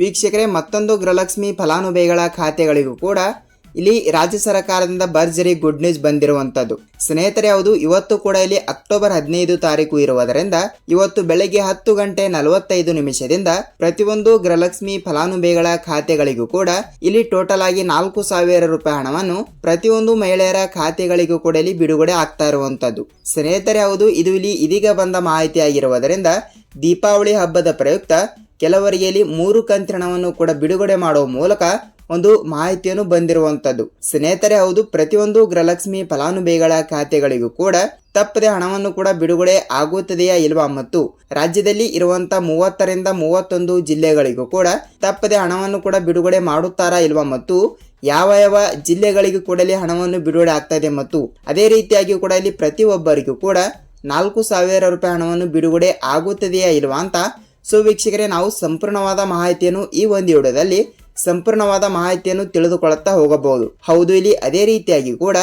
ವೀಕ್ಷಕರೇ, ಮತ್ತೊಂದು ಗೃಹಲಕ್ಷ್ಮಿ ಫಲಾನುಭವಿಗಳ ಖಾತೆಗಳಿಗೂ ಕೂಡ ಇಲ್ಲಿ ರಾಜ್ಯ ಸರ್ಕಾರದಿಂದ ಭರ್ಜರಿ ಗುಡ್ ನ್ಯೂಸ್ ಬಂದಿರುವಂತದ್ದು. ಸ್ನೇಹಿತರೆ, ಹೌದು, ಇವತ್ತು ಕೂಡ ಇಲ್ಲಿ ಅಕ್ಟೋಬರ್ ಹದಿನೈದು ತಾರೀಕು ಇರುವುದರಿಂದ ಇವತ್ತು ಬೆಳಗ್ಗೆ ಹತ್ತು ಗಂಟೆ ನಲವತ್ತೈದು ನಿಮಿಷದಿಂದ ಪ್ರತಿಯೊಂದು ಗೃಹಲಕ್ಷ್ಮಿ ಫಲಾನುಭವಿಗಳ ಖಾತೆಗಳಿಗೂ ಕೂಡ ಇಲ್ಲಿ ಟೋಟಲ್ ಆಗಿ ನಾಲ್ಕು ಸಾವಿರ ರೂಪಾಯಿ ಹಣವನ್ನು ಪ್ರತಿಯೊಂದು ಮಹಿಳೆಯರ ಖಾತೆಗಳಿಗೂ ಕೂಡ ಇಲ್ಲಿ ಬಿಡುಗಡೆ ಆಗ್ತಾ ಇರುವಂತದ್ದು. ಸ್ನೇಹಿತರೆ, ಹೌದು, ಇದು ಇಲ್ಲಿ ಇದೀಗ ಬಂದ ಮಾಹಿತಿ ಆಗಿರುವುದರಿಂದ ದೀಪಾವಳಿ ಹಬ್ಬದ ಪ್ರಯುಕ್ತ ಕೆಲವರಿಗೆ ಇಲ್ಲಿ ಮೂರು ಕಂತಿಣವನ್ನು ಕೂಡ ಬಿಡುಗಡೆ ಮಾಡುವ ಮೂಲಕ ಒಂದು ಮಾಹಿತಿಯನ್ನು ಬಂದಿರುವಂತದ್ದು ಸ್ನೇಹಿತರೆ, ಹೌದು, ಪ್ರತಿಯೊಂದು ಗೃಹಲಕ್ಷ್ಮಿ ಫಲಾನುಭವಿಗಳ ಖಾತೆಗಳಿಗೂ ಕೂಡ ತಪ್ಪದೆ ಹಣವನ್ನು ಕೂಡ ಬಿಡುಗಡೆ ಆಗುತ್ತದೆಯಾ ಇಲ್ವಾ ಮತ್ತು ರಾಜ್ಯದಲ್ಲಿ ಇರುವಂತ ಮೂವತ್ತರಿಂದ ಮೂವತ್ತೊಂದು ಜಿಲ್ಲೆಗಳಿಗೂ ಕೂಡ ತಪ್ಪದೆ ಹಣವನ್ನು ಕೂಡ ಬಿಡುಗಡೆ ಮಾಡುತ್ತಾರಾ ಇಲ್ವಾ ಮತ್ತು ಯಾವ ಯಾವ ಜಿಲ್ಲೆಗಳಿಗೂ ಕೂಡ ಹಣವನ್ನು ಬಿಡುಗಡೆ ಆಗ್ತಾ ಇದೆ ಮತ್ತು ಅದೇ ರೀತಿಯಾಗಿ ಕೂಡ ಇಲ್ಲಿ ಪ್ರತಿಯೊಬ್ಬರಿಗೂ ಕೂಡ ನಾಲ್ಕು ಸಾವಿರ ರೂಪಾಯಿ ಹಣವನ್ನು ಬಿಡುಗಡೆ ಆಗುತ್ತದೆಯಾ ಇಲ್ವಾ ಅಂತ ಸೊ ವೀಕ್ಷಕರೇ, ನಾವು ಸಂಪೂರ್ಣವಾದ ಮಾಹಿತಿಯನ್ನು ಈ ಒಂದು ವಿಡಿಯೋದಲ್ಲಿ ಸಂಪೂರ್ಣವಾದ ಮಾಹಿತಿಯನ್ನು ತಿಳಿದುಕೊಳ್ಳುತ್ತಾ ಹೋಗಬಹುದು. ಹೌದು, ಇಲ್ಲಿ ಅದೇ ರೀತಿಯಾಗಿ ಕೂಡ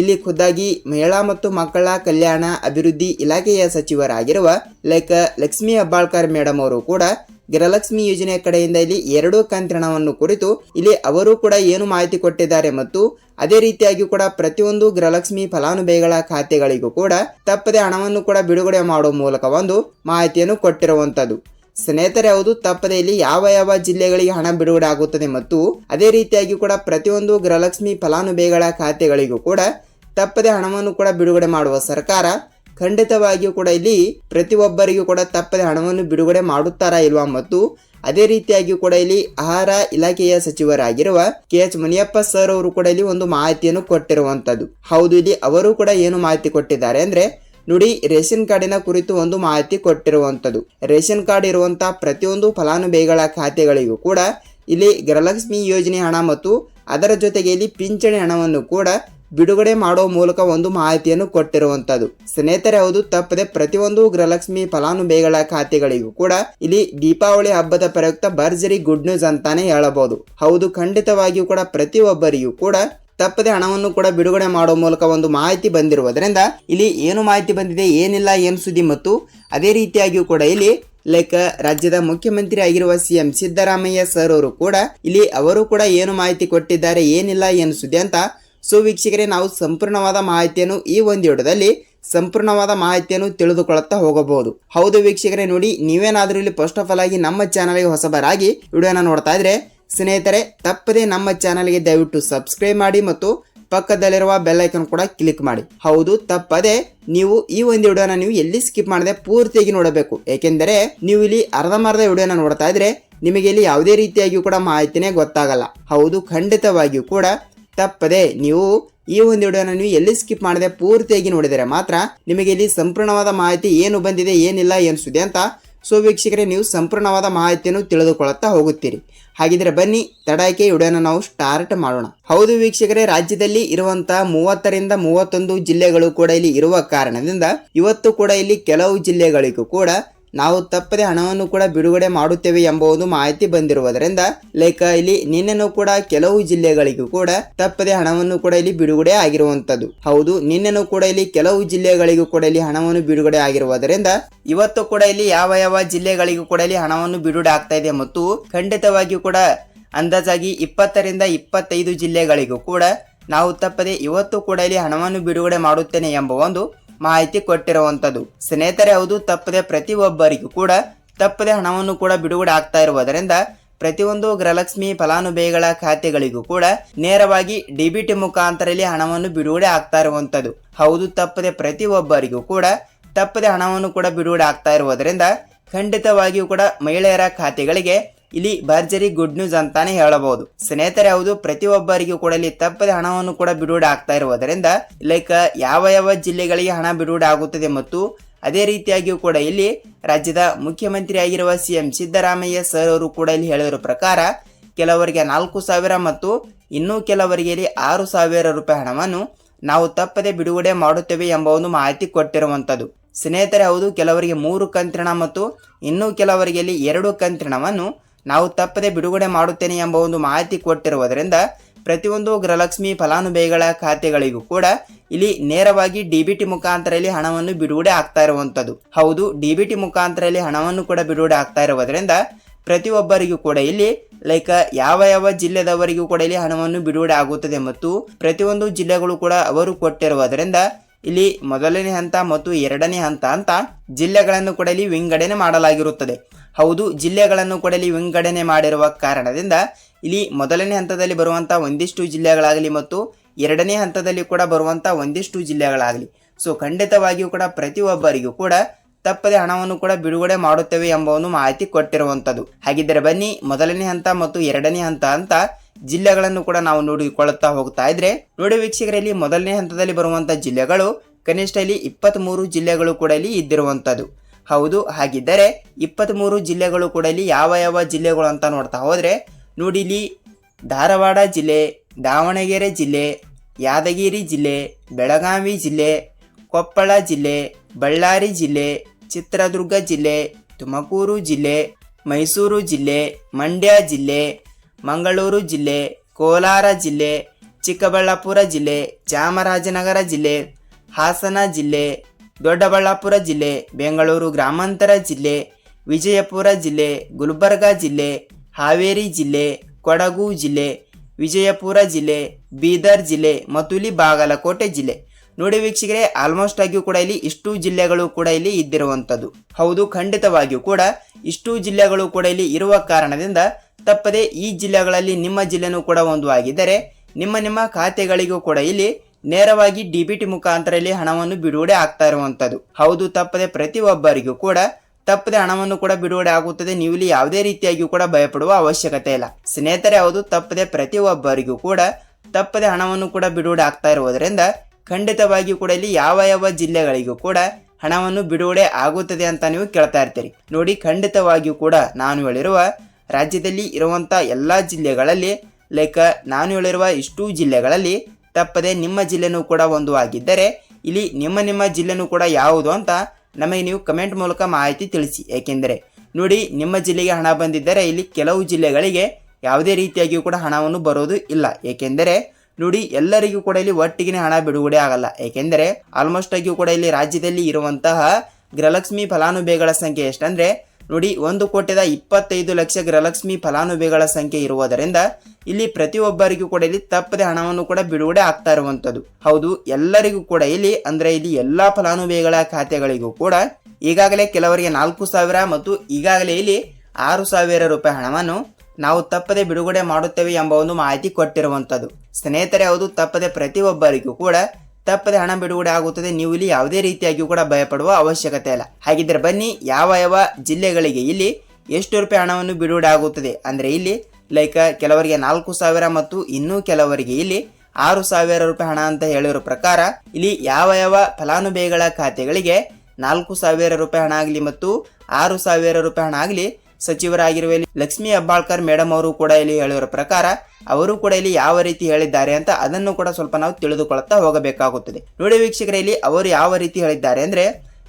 ಇಲ್ಲಿ ಖುದ್ದಾಗಿ ಮಹಿಳಾ ಮತ್ತು ಮಕ್ಕಳ ಕಲ್ಯಾಣ ಅಭಿವೃದ್ಧಿ ಇಲಾಖೆಯ ಸಚಿವರಾಗಿರುವ ಲೈಕ್ ಲಕ್ಷ್ಮೀ ಹೆಬ್ಬಾಳ್ಕರ್ ಮೇಡಮ್ ಅವರು ಕೂಡ ಗೃಹಲಕ್ಷ್ಮಿ ಯೋಜನೆಯ ಕಡೆಯಿಂದ ಇಲ್ಲಿ ಎರಡು ಕಂತ್ರಣವನ್ನು ಕುರಿತು ಇಲ್ಲಿ ಅವರು ಕೂಡ ಏನು ಮಾಹಿತಿ ಕೊಟ್ಟಿದ್ದಾರೆ ಮತ್ತು ಅದೇ ರೀತಿಯಾಗಿ ಕೂಡ ಪ್ರತಿಯೊಂದು ಗೃಹಲಕ್ಷ್ಮಿ ಫಲಾನುಭವಿಗಳ ಖಾತೆಗಳಿಗೂ ಕೂಡ ತಪ್ಪದೆ ಹಣವನ್ನು ಕೂಡ ಬಿಡುಗಡೆ ಮಾಡುವ ಮೂಲಕ ಒಂದು ಮಾಹಿತಿಯನ್ನು ಕೊಟ್ಟಿರುವಂತದ್ದು ಸ್ನೇಹಿತರೆ, ಹೌದು, ತಪ್ಪದೆ. ಇಲ್ಲಿ ಯಾವ ಯಾವ ಜಿಲ್ಲೆಗಳಿಗೆ ಹಣ ಬಿಡುಗಡೆ ಆಗುತ್ತದೆ ಮತ್ತು ಅದೇ ರೀತಿಯಾಗಿ ಕೂಡ ಪ್ರತಿಯೊಂದು ಗೃಹಲಕ್ಷ್ಮಿ ಫಲಾನುಭವಿಗಳ ಖಾತೆಗಳಿಗೂ ಕೂಡ ತಪ್ಪದೆ ಹಣವನ್ನು ಕೂಡ ಬಿಡುಗಡೆ ಮಾಡುವ ಸರ್ಕಾರ ಖಂಡಿತವಾಗಿಯೂ ಕೂಡ ಇಲ್ಲಿ ಪ್ರತಿಯೊಬ್ಬರಿಗೂ ಕೂಡ ತಪ್ಪದೆ ಹಣವನ್ನು ಬಿಡುಗಡೆ ಮಾಡುತ್ತಾರಾ ಇಲ್ವಾ ಮತ್ತು ಅದೇ ರೀತಿಯಾಗಿ ಕೂಡ ಇಲ್ಲಿ ಆಹಾರ ಇಲಾಖೆಯ ಸಚಿವರಾಗಿರುವ ಕೆ ಎಚ್ ಮುನಿಯಪ್ಪ ಸರ್ ಅವರು ಕೂಡ ಇಲ್ಲಿ ಒಂದು ಮಾಹಿತಿಯನ್ನು ಕೊಟ್ಟಿರುವಂತದ್ದು ಹೌದು, ಇಲ್ಲಿ ಅವರು ಕೂಡ ಏನು ಮಾಹಿತಿ ಕೊಟ್ಟಿದ್ದಾರೆ ಅಂದ್ರೆ ನೋಡಿ, ರೇಷನ್ ಕಾರ್ಡಿನ ಕುರಿತು ಒಂದು ಮಾಹಿತಿ ಕೊಟ್ಟಿರುವಂಥದ್ದು. ರೇಷನ್ ಕಾರ್ಡ್ ಇರುವಂಥ ಪ್ರತಿಯೊಂದು ಫಲಾನುಭವಿಗಳ ಖಾತೆಗಳಿಗೂ ಕೂಡ ಇಲ್ಲಿ ಗೃಹಲಕ್ಷ್ಮಿ ಯೋಜನೆ ಹಣ ಮತ್ತು ಅದರ ಜೊತೆಗೆ ಇಲ್ಲಿ ಪಿಂಚಣಿ ಹಣವನ್ನು ಕೂಡ ಬಿಡುಗಡೆ ಮಾಡುವ ಮೂಲಕ ಒಂದು ಮಾಹಿತಿಯನ್ನು ಕೊಟ್ಟಿರುವಂತದ್ದು ಸ್ನೇಹಿತರೆ, ಹೌದು, ತಪ್ಪದೆ ಪ್ರತಿಯೊಂದು ಗೃಹಲಕ್ಷ್ಮಿ ಫಲಾನುಭವಿಗಳ ಖಾತೆಗಳಿಗೂ ಕೂಡ ಇಲ್ಲಿ ದೀಪಾವಳಿ ಹಬ್ಬದ ಪ್ರಯುಕ್ತ ಭರ್ಜರಿ ಗುಡ್ ನ್ಯೂಸ್ ಅಂತಾನೆ ಹೇಳಬಹುದು. ಹೌದು, ಖಂಡಿತವಾಗಿಯೂ ಕೂಡ ಪ್ರತಿಯೊಬ್ಬರಿಗೂ ಕೂಡ ತಪ್ಪದೆ ಹಣವನ್ನು ಕೂಡ ಬಿಡುಗಡೆ ಮಾಡುವ ಮೂಲಕ ಒಂದು ಮಾಹಿತಿ ಬಂದಿರುವುದರಿಂದ ಇಲ್ಲಿ ಏನು ಮಾಹಿತಿ ಬಂದಿದೆ, ಏನಿಲ್ಲ, ಏನು ಸುದ್ದಿ ಮತ್ತು ಅದೇ ರೀತಿಯಾಗಿಯೂ ಕೂಡ ಇಲ್ಲಿ ಲೈಕ್ ರಾಜ್ಯದ ಮುಖ್ಯಮಂತ್ರಿ ಆಗಿರುವ ಸಿಎಂ ಸಿದ್ದರಾಮಯ್ಯ ಸರ್ ಅವರು ಕೂಡ ಇಲ್ಲಿ ಅವರು ಕೂಡ ಏನು ಮಾಹಿತಿ ಕೊಟ್ಟಿದ್ದಾರೆ, ಏನಿಲ್ಲ, ಏನು ಸುದ್ದಿ ಅಂತ. ಸೊ ವೀಕ್ಷಕರೇ, ನಾವು ಸಂಪೂರ್ಣವಾದ ಮಾಹಿತಿಯನ್ನು ಈ ಒಂದು ವಿಡಿಯೋದಲ್ಲಿ ಸಂಪೂರ್ಣವಾದ ಮಾಹಿತಿಯನ್ನು ತಿಳಿದುಕೊಳ್ಳುತ್ತಾ ಹೋಗಬಹುದು. ಹೌದು ವೀಕ್ಷಕರೇ, ನೋಡಿ, ನೀವೇನಾದರೂ ಇಲ್ಲಿ ಫಸ್ಟ್ ಆಫ್ ಆಲ್ ಆಗಿ ನಮ್ಮ ಚಾನಲ್ಗೆ ಹೊಸಬರಾಗಿ ವಿಡಿಯೋನ ನೋಡ್ತಾ ಇದ್ರೆ ಸ್ನೇಹಿತರೆ, ತಪ್ಪದೆ ನಮ್ಮ ಚಾನಲ್ಗೆ ದಯವಿಟ್ಟು ಸಬ್ಸ್ಕ್ರೈಬ್ ಮಾಡಿ ಮತ್ತು ಪಕ್ಕದಲ್ಲಿರುವ ಬೆಲ್ಲೈಕನ್ ಕೂಡ ಕ್ಲಿಕ್ ಮಾಡಿ. ಹೌದು, ತಪ್ಪದೆ ನೀವು ಈ ಒಂದು ವಿಡಿಯೋನ ನೀವು ಎಲ್ಲಿ ಸ್ಕಿಪ್ ಮಾಡದೆ ಪೂರ್ತಿಯಾಗಿ ನೋಡಬೇಕು. ಏಕೆಂದರೆ, ನೀವು ಇಲ್ಲಿ ಅರ್ಧಮರ್ಧ ವಿಡಿಯೋನ ನೋಡ್ತಾ ಇದ್ರೆ ನಿಮಗೆ ಇಲ್ಲಿ ಯಾವುದೇ ರೀತಿಯಾಗಿಯೂ ಕೂಡ ಮಾಹಿತಿನೇ ಗೊತ್ತಾಗಲ್ಲ. ಹೌದು, ಖಂಡಿತವಾಗಿಯೂ ಕೂಡ ತಪ್ಪದೆ ನೀವು ಈ ಒಂದು ವಿಡಿಯೋನ ನೀವು ಎಲ್ಲಿ ಸ್ಕಿಪ್ ಮಾಡದೆ ಪೂರ್ತಿಯಾಗಿ ನೋಡಿದರೆ ಮಾತ್ರ ನಿಮಗೆ ಇಲ್ಲಿ ಸಂಪೂರ್ಣವಾದ ಮಾಹಿತಿ ಏನು ಬಂದಿದೆ, ಏನಿಲ್ಲ, ಏನು ಸುದ್ದಿ ಅಂತ, ಸೊ, ವೀಕ್ಷಕರೇ, ನೀವು ಸಂಪೂರ್ಣವಾದ ಮಾಹಿತಿಯನ್ನು ತಿಳಿದುಕೊಳ್ಳುತ್ತಾ ಹೋಗುತ್ತೀರಿ. ಹಾಗಿದ್ರೆ ಬನ್ನಿ, ತಡಾಯಿಕೆ ವಿಡಿಯೋನ ನಾವು ಸ್ಟಾರ್ಟ್ ಮಾಡೋಣ. ಹೌದು ವೀಕ್ಷಕರೇ, ರಾಜ್ಯದಲ್ಲಿ ಇರುವಂತಹ ಮೂವತ್ತರಿಂದ ಮೂವತ್ತೊಂದು ಜಿಲ್ಲೆಗಳು ಕೂಡ ಇಲ್ಲಿ ಇರುವ ಕಾರಣದಿಂದ ಇವತ್ತು ಕೂಡ ಇಲ್ಲಿ ಕೆಲವು ಜಿಲ್ಲೆಗಳಿಗೂ ಕೂಡ ನಾವು ತಪ್ಪದೆ ಹಣವನ್ನು ಕೂಡ ಬಿಡುಗಡೆ ಮಾಡುತ್ತೇವೆ ಎಂಬ ಮಾಹಿತಿ ಬಂದಿರುವುದರಿಂದ, ಲೈಕ್ ಇಲ್ಲಿ ನಿನ್ನೆನೂ ಕೂಡ ಕೆಲವು ಜಿಲ್ಲೆಗಳಿಗೂ ಕೂಡ ತಪ್ಪದೆ ಹಣವನ್ನು ಕೂಡ ಇಲ್ಲಿ ಬಿಡುಗಡೆ ಆಗಿರುವಂತದ್ದು ಹೌದು, ನಿನ್ನೆನೂ ಕೂಡ ಇಲ್ಲಿ ಕೆಲವು ಜಿಲ್ಲೆಗಳಿಗೂ ಕೂಡ ಇಲ್ಲಿ ಹಣವನ್ನು ಬಿಡುಗಡೆ ಆಗಿರುವುದರಿಂದ, ಇವತ್ತು ಕೂಡ ಇಲ್ಲಿ ಯಾವ ಯಾವ ಜಿಲ್ಲೆಗಳಿಗೂ ಕೂಡ ಇಲ್ಲಿ ಹಣವನ್ನು ಬಿಡುಗಡೆ ಆಗ್ತಾ ಇದೆ ಮತ್ತು ಖಂಡಿತವಾಗಿಯೂ ಕೂಡ ಅಂದಾಜಾಗಿ ಇಪ್ಪತ್ತರಿಂದ ಇಪ್ಪತ್ತೈದು ಜಿಲ್ಲೆಗಳಿಗೂ ಕೂಡ ನಾವು ತಪ್ಪದೆ ಇವತ್ತು ಕೂಡ ಇಲ್ಲಿ ಹಣವನ್ನು ಬಿಡುಗಡೆ ಮಾಡುತ್ತೇನೆ ಎಂಬ ಒಂದು ಮಾಹಿತಿ ಕೊಟ್ಟಿರುವಂತದ್ದು. ಸ್ನೇಹಿತರೆ ಹೌದು ತಪ್ಪದೆ ಪ್ರತಿಯೊಬ್ಬರಿಗೂ ಕೂಡ ತಪ್ಪದೆ ಹಣವನ್ನು ಕೂಡ ಬಿಡುಗಡೆ ಆಗ್ತಾ ಇರುವುದರಿಂದ ಪ್ರತಿಯೊಂದು ಗೃಹಲಕ್ಷ್ಮಿ ಫಲಾನುಭವಿಗಳ ಖಾತೆಗಳಿಗೂ ಕೂಡ ನೇರವಾಗಿ ಡಿಬಿಟಿ ಮುಖಾಂತರ ಹಣವನ್ನು ಬಿಡುಗಡೆ ಆಗ್ತಾ ಇರುವಂತದ್ದು. ಹೌದು, ತಪ್ಪದೆ ಪ್ರತಿಯೊಬ್ಬರಿಗೂ ಕೂಡ ತಪ್ಪದೆ ಹಣವನ್ನು ಕೂಡ ಬಿಡುಗಡೆ ಆಗ್ತಾ ಇರುವುದರಿಂದ ಖಂಡಿತವಾಗಿಯೂ ಕೂಡ ಮಹಿಳೆಯರ ಖಾತೆಗಳಿಗೆ ಇಲ್ಲಿ ಭರ್ಜರಿ ಗುಡ್ ನ್ಯೂಸ್ ಅಂತಾನೆ ಹೇಳಬಹುದು. ಸ್ನೇಹಿತರೆ, ಹೌದು, ಪ್ರತಿಯೊಬ್ಬರಿಗೂ ಕೂಡ ಇಲ್ಲಿ ತಪ್ಪದೆ ಹಣವನ್ನು ಕೂಡ ಬಿಡುಗಡೆ ಆಗ್ತಾ ಇರುವುದರಿಂದ ಲೈಕ್ ಯಾವ ಯಾವ ಜಿಲ್ಲೆಗಳಿಗೆ ಹಣ ಬಿಡುಗಡೆ ಆಗುತ್ತದೆ ಮತ್ತು ಅದೇ ರೀತಿಯಾಗಿಯೂ ಕೂಡ ಇಲ್ಲಿ ರಾಜ್ಯದ ಮುಖ್ಯಮಂತ್ರಿ ಆಗಿರುವ ಸಿಎಂ ಸಿದ್ದರಾಮಯ್ಯ ಸರ್ ಅವರು ಕೂಡ ಇಲ್ಲಿ ಹೇಳಿರೋ ಪ್ರಕಾರ, ಕೆಲವರಿಗೆ ನಾಲ್ಕು ಸಾವಿರ ಮತ್ತು ಇನ್ನೂ ಕೆಲವರಿಗೆ ಇಲ್ಲಿ ಆರು ಸಾವಿರ ರೂಪಾಯಿ ಹಣವನ್ನು ನಾವು ತಪ್ಪದೆ ಬಿಡುಗಡೆ ಮಾಡುತ್ತೇವೆ ಎಂಬ ಒಂದು ಮಾಹಿತಿ ಕೊಟ್ಟಿರುವಂಥದ್ದು ಸ್ನೇಹಿತರೆ, ಹೌದು, ಕೆಲವರಿಗೆ ಮೂರು ಕಂತ್ರಿಣ ಮತ್ತು ಇನ್ನೂ ಕೆಲವರಿಗೆ ಇಲ್ಲಿ ಎರಡು ಕಂತ್ರಿಣವನ್ನು ನಾವು ತಪ್ಪದೆ ಬಿಡುಗಡೆ ಮಾಡುತ್ತೇನೆ ಎಂಬ ಒಂದು ಮಾಹಿತಿ ಕೊಟ್ಟಿರುವುದರಿಂದ ಪ್ರತಿಯೊಂದು ಗೃಹಲಕ್ಷ್ಮಿ ಫಲಾನುಭವಿಗಳ ಖಾತೆಗಳಿಗೂ ಕೂಡ ಇಲ್ಲಿ ನೇರವಾಗಿ ಡಿಬಿಟಿ ಮುಖಾಂತರ ಇಲ್ಲಿ ಹಣವನ್ನು ಬಿಡುಗಡೆ ಆಗ್ತಾ ಇರುವಂಥದ್ದು. ಹೌದು ಡಿಬಿಟಿ ಮುಖಾಂತರ ಇಲ್ಲಿ ಹಣವನ್ನು ಕೂಡ ಬಿಡುಗಡೆ ಆಗ್ತಾ ಇರುವುದರಿಂದ ಪ್ರತಿಯೊಬ್ಬರಿಗೂ ಕೂಡ ಇಲ್ಲಿ, ಲೈಕ್ ಯಾವ ಯಾವ ಜಿಲ್ಲೆದವರಿಗೂ ಕೂಡ ಇಲ್ಲಿ ಹಣವನ್ನು ಬಿಡುಗಡೆ ಆಗುತ್ತದೆ ಮತ್ತು ಪ್ರತಿಯೊಂದು ಜಿಲ್ಲೆಗಳು ಕೂಡ ಅವರು ಕೊಟ್ಟಿರುವುದರಿಂದ ಇಲ್ಲಿ ಮೊದಲನೇ ಹಂತ ಮತ್ತು ಎರಡನೇ ಹಂತ ಅಂತ ಜಿಲ್ಲೆಗಳನ್ನು ಕೂಡ ಇಲ್ಲಿ ವಿಂಗಡಣೆ ಮಾಡಲಾಗಿರುತ್ತದೆ. ಹೌದು, ಜಿಲ್ಲೆಗಳನ್ನು ಕೂಡ ಇಲ್ಲಿ ವಿಂಗಡಣೆ ಮಾಡಿರುವ ಕಾರಣದಿಂದ ಇಲ್ಲಿ ಮೊದಲನೇ ಹಂತದಲ್ಲಿ ಬರುವಂಥ ಒಂದಿಷ್ಟು ಜಿಲ್ಲೆಗಳಾಗಲಿ ಮತ್ತು ಎರಡನೇ ಹಂತದಲ್ಲಿ ಕೂಡ ಬರುವಂಥ ಒಂದಿಷ್ಟು ಜಿಲ್ಲೆಗಳಾಗಲಿ. ಸೊ ಖಂಡಿತವಾಗಿಯೂ ಕೂಡ ಪ್ರತಿಯೊಬ್ಬರಿಗೂ ಕೂಡ ತಪ್ಪದೆ ಹಣವನ್ನು ಕೂಡ ಬಿಡುಗಡೆ ಮಾಡುತ್ತೇವೆ ಎಂಬ ಒಂದು ಮಾಹಿತಿ ಕೊಟ್ಟಿರುವಂಥದ್ದು ಹಾಗಿದ್ದರೆ ಬನ್ನಿ, ಮೊದಲನೇ ಹಂತ ಮತ್ತು ಎರಡನೇ ಹಂತ ಅಂತ ಜಿಲ್ಲೆಗಳನ್ನು ಕೂಡ ನಾವು ನೋಡಿಕೊಳ್ಳುತ್ತಾ ಹೋಗ್ತಾ ಇದ್ರೆ, ನೋಡಿ ವೀಕ್ಷಕರಲ್ಲಿ ಮೊದಲನೇ ಹಂತದಲ್ಲಿ ಬರುವಂಥ ಜಿಲ್ಲೆಗಳು, ಕನಿಷ್ಠ ಇಲ್ಲಿ ಇಪ್ಪತ್ತ್ಮೂರು ಜಿಲ್ಲೆಗಳು ಕೂಡ ಇಲ್ಲಿ ಇದ್ದಿರುವಂಥದ್ದು ಹೌದು, ಹಾಗಿದ್ದರೆ ಇಪ್ಪತ್ತ್ಮೂರು ಜಿಲ್ಲೆಗಳು ಕೂಡ ಇಲ್ಲಿ ಯಾವ ಯಾವ ಜಿಲ್ಲೆಗಳು ಅಂತ ನೋಡ್ತಾ ಹೋದರೆ, ನೋಡಿ ಇಲ್ಲಿ ಧಾರವಾಡ ಜಿಲ್ಲೆ, ದಾವಣಗೆರೆ ಜಿಲ್ಲೆ, ಯಾದಗಿರಿ ಜಿಲ್ಲೆ, ಬೆಳಗಾವಿ ಜಿಲ್ಲೆ, ಕೊಪ್ಪಳ ಜಿಲ್ಲೆ, ಬಳ್ಳಾರಿ ಜಿಲ್ಲೆ, ಚಿತ್ರದುರ್ಗ ಜಿಲ್ಲೆ, ತುಮಕೂರು ಜಿಲ್ಲೆ, ಮೈಸೂರು ಜಿಲ್ಲೆ, ಮಂಡ್ಯ ಜಿಲ್ಲೆ ಮಂಗಳೂರು ಜಿಲ್ಲೆ, ಕೋಲಾರ ಜಿಲ್ಲೆ, ಚಿಕ್ಕಬಳ್ಳಾಪುರ ಜಿಲ್ಲೆ, ಚಾಮರಾಜನಗರ ಜಿಲ್ಲೆ, ಹಾಸನ ಜಿಲ್ಲೆ, ದೊಡ್ಡಬಳ್ಳಾಪುರ ಜಿಲ್ಲೆ, ಬೆಂಗಳೂರು ಗ್ರಾಮಾಂತರ ಜಿಲ್ಲೆ, ವಿಜಯಪುರ ಜಿಲ್ಲೆ, ಗುಲ್ಬರ್ಗ ಜಿಲ್ಲೆ, ಹಾವೇರಿ ಜಿಲ್ಲೆ, ಕೊಡಗು ಜಿಲ್ಲೆ, ವಿಜಯಪುರ ಜಿಲ್ಲೆ, ಬೀದರ್ ಜಿಲ್ಲೆ ಮತ್ತು ಬಾಗಲಕೋಟೆ ಜಿಲ್ಲೆ. ನೋಡಿ ವೀಕ್ಷಕರೇ ಆಲ್ಮೋಸ್ಟ್ ಆಗಿಯೂ ಕೂಡ ಇಲ್ಲಿ ಇಷ್ಟು ಜಿಲ್ಲೆಗಳು ಕೂಡ ಇಲ್ಲಿ ಇದ್ದಿರುವಂಥದ್ದು. ಹೌದು, ಖಂಡಿತವಾಗಿಯೂ ಕೂಡ ಇಷ್ಟು ಜಿಲ್ಲೆಗಳು ಕೂಡ ಇಲ್ಲಿ ಇರುವ ಕಾರಣದಿಂದ ತಪ್ಪದೆ ಈ ಜಿಲ್ಲೆಗಳಲ್ಲಿ ನಿಮ್ಮ ಜಿಲ್ಲೆನೂ ಕೂಡ ಒಂದು ಆಗಿದ್ದರೆ ನಿಮ್ಮ ನಿಮ್ಮ ಖಾತೆಗಳಿಗೂ ಕೂಡ ಇಲ್ಲಿ ನೇರವಾಗಿ ಡಿ ಬಿ ಟಿ ಮುಖಾಂತರ ಇಲ್ಲಿ ಹಣವನ್ನು ಬಿಡುಗಡೆ ಆಗ್ತಾ ಇರುವಂಥದ್ದು. ಹೌದು, ತಪ್ಪದೆ ಪ್ರತಿಯೊಬ್ಬರಿಗೂ ಕೂಡ ತಪ್ಪದೆ ಹಣವನ್ನು ಕೂಡ ಬಿಡುಗಡೆ ಆಗುತ್ತದೆ. ನೀವು ಇಲ್ಲಿ ಯಾವುದೇ ರೀತಿಯಾಗಿಯೂ ಕೂಡ ಭಯಪಡುವ ಅವಶ್ಯಕತೆ ಇಲ್ಲ. ಸ್ನೇಹಿತರೆ, ಹೌದು, ತಪ್ಪದೆ ಪ್ರತಿಯೊಬ್ಬರಿಗೂ ಕೂಡ ತಪ್ಪದೆ ಹಣವನ್ನು ಕೂಡ ಬಿಡುಗಡೆ ಆಗ್ತಾ ಇರುವುದರಿಂದ ಖಂಡಿತವಾಗಿಯೂ ಕೂಡ ಇಲ್ಲಿ ಯಾವ ಯಾವ ಜಿಲ್ಲೆಗಳಿಗೂ ಕೂಡ ಹಣವನ್ನು ಬಿಡುಗಡೆ ಆಗುತ್ತದೆ ಅಂತ ನೀವು ಕೇಳ್ತಾ ಇರ್ತೀರಿ. ನೋಡಿ, ಖಂಡಿತವಾಗಿಯೂ ಕೂಡ ನಾನು ಹೇಳಿರುವ ರಾಜ್ಯದಲ್ಲಿ ಇರುವಂಥ ಎಲ್ಲ ಜಿಲ್ಲೆಗಳಲ್ಲಿ ಲೈಕ್ ನಾನು ಹೇಳಿರುವ ಇಷ್ಟು ಜಿಲ್ಲೆಗಳಲ್ಲಿ ತಪ್ಪದೆ ನಿಮ್ಮ ಜಿಲ್ಲೆನೂ ಕೂಡ ಒಂದು ಆಗಿದ್ದರೆ, ಇಲ್ಲಿ ನಿಮ್ಮ ನಿಮ್ಮ ಜಿಲ್ಲೆನೂ ಕೂಡ ಯಾವುದು ಅಂತ ನಮಗೆ ನೀವು ಕಮೆಂಟ್ ಮೂಲಕ ಮಾಹಿತಿ ತಿಳಿಸಿ. ಏಕೆಂದರೆ ನೋಡಿ, ನಿಮ್ಮ ಜಿಲ್ಲೆಗೆ ಹಣ ಬಂದಿದ್ದರೆ ಇಲ್ಲಿ ಕೆಲವು ಜಿಲ್ಲೆಗಳಿಗೆ ಯಾವುದೇ ರೀತಿಯಾಗಿಯೂ ಕೂಡ ಹಣವನ್ನು ಬರೋದು ಇಲ್ಲ. ಏಕೆಂದರೆ ನೋಡಿ, ಎಲ್ಲರಿಗೂ ಕೂಡ ಇಲ್ಲಿ ಒಟ್ಟಿಗೆ ಹಣ ಬಿಡುಗಡೆ ಆಗಲ್ಲ. ಏಕೆಂದರೆ ಆಲ್ಮೋಸ್ಟ್ ಆಗಿಯೂ ಕೂಡ ಇಲ್ಲಿ ರಾಜ್ಯದಲ್ಲಿ ಇರುವಂತಹ ಗೃಹಲಕ್ಷ್ಮಿ ಫಲಾನುಭವಿಗಳ ಸಂಖ್ಯೆ ಎಷ್ಟಂದ್ರೆ ನೋಡಿ, ಒಂದು ಕೋಟಿದ ಇಪ್ಪತ್ತೈದು ಲಕ್ಷ ಗೃಹಲಕ್ಷ್ಮಿ ಫಲಾನುಭವಿಗಳ ಸಂಖ್ಯೆ ಇರುವುದರಿಂದ ಇಲ್ಲಿ ಪ್ರತಿಯೊಬ್ಬರಿಗೂ ಕೂಡ ಇಲ್ಲಿ ತಪ್ಪದೆ ಹಣವನ್ನು ಕೂಡ ಬಿಡುಗಡೆ ಆಗ್ತಾ ಇರುವಂಥದ್ದು. ಹೌದು, ಎಲ್ಲರಿಗೂ ಕೂಡ ಇಲ್ಲಿ, ಅಂದ್ರೆ ಇಲ್ಲಿ ಎಲ್ಲಾ ಫಲಾನುಭವಿಗಳ ಖಾತೆಗಳಿಗೂ ಕೂಡ ಈಗಾಗಲೇ ಕೆಲವರಿಗೆ ನಾಲ್ಕು ಸಾವಿರ ಮತ್ತು ಈಗಾಗಲೇ ಇಲ್ಲಿ ಆರು ಸಾವಿರ ರೂಪಾಯಿ ಹಣವನ್ನು ನಾವು ತಪ್ಪದೆ ಬಿಡುಗಡೆ ಮಾಡುತ್ತೇವೆ ಎಂಬ ಒಂದು ಮಾಹಿತಿ ಕೊಟ್ಟಿರುವಂಥದ್ದು. ಸ್ನೇಹಿತರೆ, ಹೌದು, ತಪ್ಪದೆ ಪ್ರತಿಯೊಬ್ಬರಿಗೂ ಕೂಡ ತಪ್ಪದೆ ಹಣ ಬಿಡುಗಡೆ ಆಗುತ್ತದೆ. ನೀವು ಇಲ್ಲಿ ಯಾವುದೇ ರೀತಿಯಾಗಿಯೂ ಕೂಡ ಭಯಪಡುವ ಅವಶ್ಯಕತೆ ಇಲ್ಲ. ಹಾಗಿದ್ದರೆ ಬನ್ನಿ, ಯಾವ ಯಾವ ಜಿಲ್ಲೆಗಳಿಗೆ ಇಲ್ಲಿ ಎಷ್ಟು ರೂಪಾಯಿ ಹಣವನ್ನು ಬಿಡುಗಡೆ ಆಗುತ್ತದೆ? ಅಂದರೆ ಇಲ್ಲಿ ಲೈಕ್ ಕೆಲವರಿಗೆ ನಾಲ್ಕು ಸಾವಿರ ಮತ್ತು ಇನ್ನೂ ಕೆಲವರಿಗೆ ಇಲ್ಲಿ ಆರು ಸಾವಿರ ರೂಪಾಯಿ ಹಣ ಅಂತ ಹೇಳಿರೋ ಪ್ರಕಾರ, ಇಲ್ಲಿ ಯಾವ ಯಾವ ಫಲಾನುಭವಿಗಳ ಖಾತೆಗಳಿಗೆ ನಾಲ್ಕು ಸಾವಿರ ರೂಪಾಯಿ ಹಣ ಆಗಲಿ ಮತ್ತು ಆರು ಸಾವಿರ ರೂಪಾಯಿ ಹಣ ಆಗಲಿ ಸಚಿವರಾಗಿರುವ ಇಲ್ಲಿ ಲಕ್ಷ್ಮೀ ಹೆಬ್ಬಾಳ್ಕರ್ ಮೇಡಮ್ ಅವರು ಕೂಡ ಇಲ್ಲಿ ಹೇಳಿರೋ ಪ್ರಕಾರ ಅವರು ಕೂಡ ಇಲ್ಲಿ ಯಾವ ರೀತಿ ಹೇಳಿದ್ದಾರೆ ಅಂತ ಅದನ್ನು ಕೂಡ ಸ್ವಲ್ಪ ನಾವು ತಿಳಿದುಕೊಳ್ಳುತ್ತಾ ಹೋಗಬೇಕಾಗುತ್ತದೆ. ನೋಡಿ ವೀಕ್ಷಕರಲ್ಲಿ ಅವರು ಯಾವ ರೀತಿ ಹೇಳಿದ್ದಾರೆ ಅಂದ್ರೆ,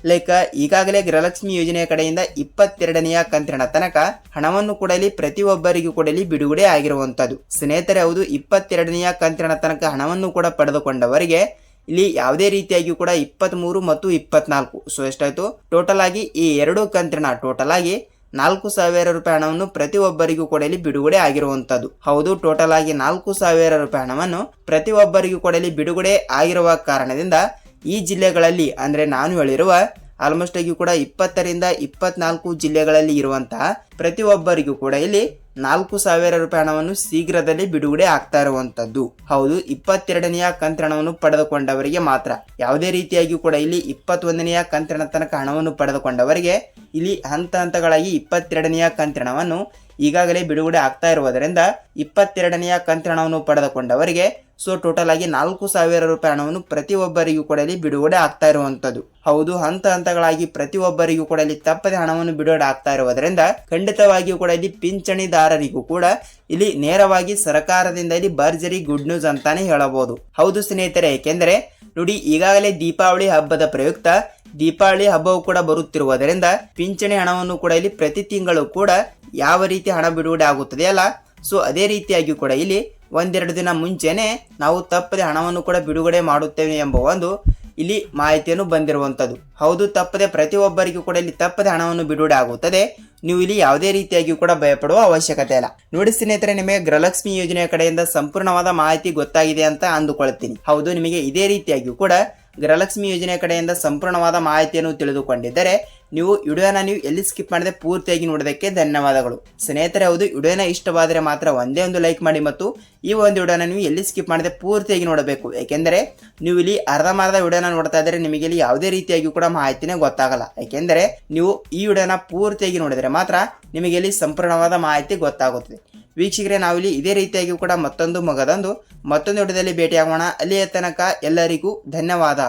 ಲೈಕ್, ಈಗಾಗಲೇ ಗೃಹಲಕ್ಷ್ಮಿ ಯೋಜನೆಯ ಕಡೆಯಿಂದ ಇಪ್ಪತ್ತೆರಡನೆಯ ಕಂತಿನ ತನಕ ಹಣವನ್ನು ಕೂಡ ಇಲ್ಲಿ ಪ್ರತಿಯೊಬ್ಬರಿಗೂ ಕೂಡ ಇಲ್ಲಿ ಬಿಡುಗಡೆ ಆಗಿರುವಂತದ್ದು ಸ್ನೇಹಿತರೆ, ಹೌದು, ಇಪ್ಪತ್ತೆರಡನೆಯ ಕಂತಿನ ತನಕ ಹಣವನ್ನು ಕೂಡ ಪಡೆದುಕೊಂಡವರಿಗೆ ಇಲ್ಲಿ ಯಾವುದೇ ರೀತಿಯಾಗಿ ಕೂಡ ಇಪ್ಪತ್ತ್ ಮತ್ತು ಇಪ್ಪತ್ನಾಲ್ಕು. ಸೊ ಎಷ್ಟಾಯ್ತು? ಟೋಟಲ್ ಆಗಿ ಈ ಎರಡು ಕಂತಿನ ಟೋಟಲ್ ಆಗಿ ನಾಲ್ಕು ಸಾವಿರ ರೂಪಾಯಿ ಹಣವನ್ನು ಪ್ರತಿಯೊಬ್ಬರಿಗೂ ಕೊಡಲಿ ಬಿಡುಗಡೆ ಆಗಿರುವಂತದ್ದು. ಹೌದು ಟೋಟಲ್ ಆಗಿ ನಾಲ್ಕು ಸಾವಿರ ರೂಪಾಯಿ ಹಣವನ್ನು ಪ್ರತಿಯೊಬ್ಬರಿಗೂ ಕೊಡಲಿ ಬಿಡುಗಡೆ ಆಗಿರುವ ಕಾರಣದಿಂದ ಈ ಜಿಲ್ಲೆಗಳಲ್ಲಿ, ಅಂದ್ರೆ ನಾನು ಹೇಳಿರುವ ಆಲ್ಮೋಸ್ಟ್ ಆಗಿ ಕೂಡ ಇಪ್ಪತ್ತರಿಂದ ಇಪ್ಪತ್ನಾಲ್ಕು ಜಿಲ್ಲೆಗಳಲ್ಲಿ ಇರುವಂತಹ ಪ್ರತಿಯೊಬ್ಬರಿಗೂ ಕೂಡ ಇಲ್ಲಿ ನಾಲ್ಕು ಸಾವಿರ ರೂಪಾಯಿ ಹಣವನ್ನು ಶೀಘ್ರದಲ್ಲಿ ಬಿಡುಗಡೆ ಆಗ್ತಾ ಇರುವಂತದ್ದು. ಹೌದು, ಇಪ್ಪತ್ತೆರಡನೆಯ ಕಂತ್ರಣವನ್ನು ಪಡೆದುಕೊಂಡವರಿಗೆ ಮಾತ್ರ. ಯಾವುದೇ ರೀತಿಯಾಗಿ ಕೂಡ ಇಲ್ಲಿ ಇಪ್ಪತ್ತೊಂದನೆಯ ಕಂತ್ರಣ ತನಕ ಹಣವನ್ನು ಪಡೆದುಕೊಂಡವರಿಗೆ ಇಲ್ಲಿ ಹಂತ ಹಂತಗಳಾಗಿ ಇಪ್ಪತ್ತೆರಡನೆಯ ಕಂತಿನವನ್ನು ಈಗಾಗಲೇ ಬಿಡುಗಡೆ ಆಗ್ತಾ ಇರುವುದರಿಂದ ಇಪ್ಪತ್ತೆರಡನೆಯ ಕಂತಿನವನ್ನು ಪಡೆದುಕೊಂಡವರಿಗೆ ಸೊ ಟೋಟಲ್ ಆಗಿ ನಾಲ್ಕು ಸಾವಿರ ರೂಪಾಯಿ ಹಣವನ್ನು ಪ್ರತಿಯೊಬ್ಬರಿಗೂ ಕೂಡ ಬಿಡುಗಡೆ ಆಗ್ತಾ ಇರುವಂತದ್ದು ಹೌದು, ಹಂತ ಹಂತಗಳಾಗಿ ಪ್ರತಿಯೊಬ್ಬರಿಗೂ ಕೂಡ ಇಲ್ಲಿ ತಪ್ಪದೆ ಹಣವನ್ನು ಬಿಡುಗಡೆ ಆಗ್ತಾ ಇರುವುದರಿಂದ ಖಂಡಿತವಾಗಿಯೂ ಕೂಡ ಇಲ್ಲಿ ಪಿಂಚಣಿದಾರರಿಗೂ ಕೂಡ ಇಲ್ಲಿ ನೇರವಾಗಿ ಸರ್ಕಾರದಿಂದ ಇಲ್ಲಿ ಭರ್ಜರಿ ಗುಡ್ ನ್ಯೂಸ್ ಅಂತಾನೆ ಹೇಳಬಹುದು. ಹೌದು ಸ್ನೇಹಿತರೆ, ಏಕೆಂದರೆ ನೋಡಿ, ಈಗಾಗಲೇ ದೀಪಾವಳಿ ಹಬ್ಬದ ಪ್ರಯುಕ್ತ ದೀಪಾವಳಿ ಹಬ್ಬವು ಕೂಡ ಬರುತ್ತಿರುವುದರಿಂದ ಪಿಂಚಣಿ ಹಣವನ್ನು ಕೂಡ ಇಲ್ಲಿ ಪ್ರತಿ ತಿಂಗಳು ಕೂಡ ಯಾವ ರೀತಿ ಹಣ ಬಿಡುಗಡೆ ಆಗುತ್ತದೆ ಅಲ್ಲ? ಸೊ ಅದೇ ರೀತಿಯಾಗಿ ಕೂಡ ಇಲ್ಲಿ ಒಂದೆರಡು ದಿನ ಮುಂಚೆನೆ ನಾವು ತಪ್ಪದೆ ಹಣವನ್ನು ಕೂಡ ಬಿಡುಗಡೆ ಮಾಡುತ್ತೇವೆ ಎಂಬ ಒಂದು ಇಲ್ಲಿ ಮಾಹಿತಿಯನ್ನು ಬಂದಿರುವಂಥದ್ದು. ಹೌದು, ತಪ್ಪದೆ ಪ್ರತಿಯೊಬ್ಬರಿಗೂ ಕೂಡ ಇಲ್ಲಿ ತಪ್ಪದೆ ಹಣವನ್ನು ಬಿಡುಗಡೆ ಆಗುತ್ತದೆ. ನೀವು ಇಲ್ಲಿ ಯಾವುದೇ ರೀತಿಯಾಗಿಯೂ ಕೂಡ ಭಯಪಡುವ ಅವಶ್ಯಕತೆ ಇಲ್ಲ. ನೋಡಿ ಸ್ನೇಹಿತರೆ, ನಿಮಗೆ ಗೃಹಲಕ್ಷ್ಮಿ ಯೋಜನೆಯ ಕಡೆಯಿಂದ ಸಂಪೂರ್ಣವಾದ ಮಾಹಿತಿ ಗೊತ್ತಾಗಿದೆ ಅಂತ ಅಂದುಕೊಳ್ತೀನಿ. ಹೌದು, ನಿಮಗೆ ಇದೇ ರೀತಿಯಾಗಿಯೂ ಕೂಡ ಗೃಹಲಕ್ಷ್ಮಿ ಯೋಜನೆಯ ಕಡೆಯಿಂದ ಸಂಪೂರ್ಣವಾದ ಮಾಹಿತಿಯನ್ನು ತಿಳಿದುಕೊಂಡಿದ್ದರೆ ನೀವು ವಿಡಿಯೋನ ನೀವು ಎಲ್ಲಿ ಸ್ಕಿಪ್ ಮಾಡದೆ ಪೂರ್ತಿಯಾಗಿ ನೋಡೋದಕ್ಕೆ ಧನ್ಯವಾದಗಳು. ಸ್ನೇಹಿತರೆ, ಹೌದು, ವಿಡಿಯೋನ ಇಷ್ಟವಾದರೆ ಮಾತ್ರ ಒಂದೇ ಒಂದು ಲೈಕ್ ಮಾಡಿ ಮತ್ತು ಈ ಒಂದು ವಿಡಿಯೋನ ನೀವು ಎಲ್ಲಿ ಸ್ಕಿಪ್ ಮಾಡದೆ ಪೂರ್ತಿಯಾಗಿ ನೋಡಬೇಕು. ಏಕೆಂದರೆ, ನೀವು ಇಲ್ಲಿ ಅರ್ಧಂಬರ್ಧ ವಿಡಿಯೋನ ನೋಡ್ತಾ ಇದ್ದರೆ ನಿಮಗೆ ಇಲ್ಲಿ ಯಾವುದೇ ರೀತಿಯಾಗಿ ಕೂಡ ಮಾಹಿತಿನೇ ಗೊತ್ತಾಗಲ್ಲ. ಏಕೆಂದರೆ, ನೀವು ಈ ವಿಡಿಯೋನ ಪೂರ್ತಿಯಾಗಿ ನೋಡಿದರೆ ಮಾತ್ರ ನಿಮಗೆ ಇಲ್ಲಿ ಸಂಪೂರ್ಣವಾದ ಮಾಹಿತಿ ಗೊತ್ತಾಗುತ್ತದೆ. ವೀಕ್ಷಕರೇ ನಾವಿಲ್ಲಿ ಇದೇ ರೀತಿಯಾಗಿ ಕೂಡ ಮತ್ತೊಂದು ಮಗದೊಂದು ಮತ್ತೊಂದು ವಿಡಿಯೋದಲ್ಲಿ ಭೇಟಿಯಾಗೋಣ. ಅಲ್ಲಿಯ ತನಕ ಎಲ್ಲರಿಗೂ ಧನ್ಯವಾದ.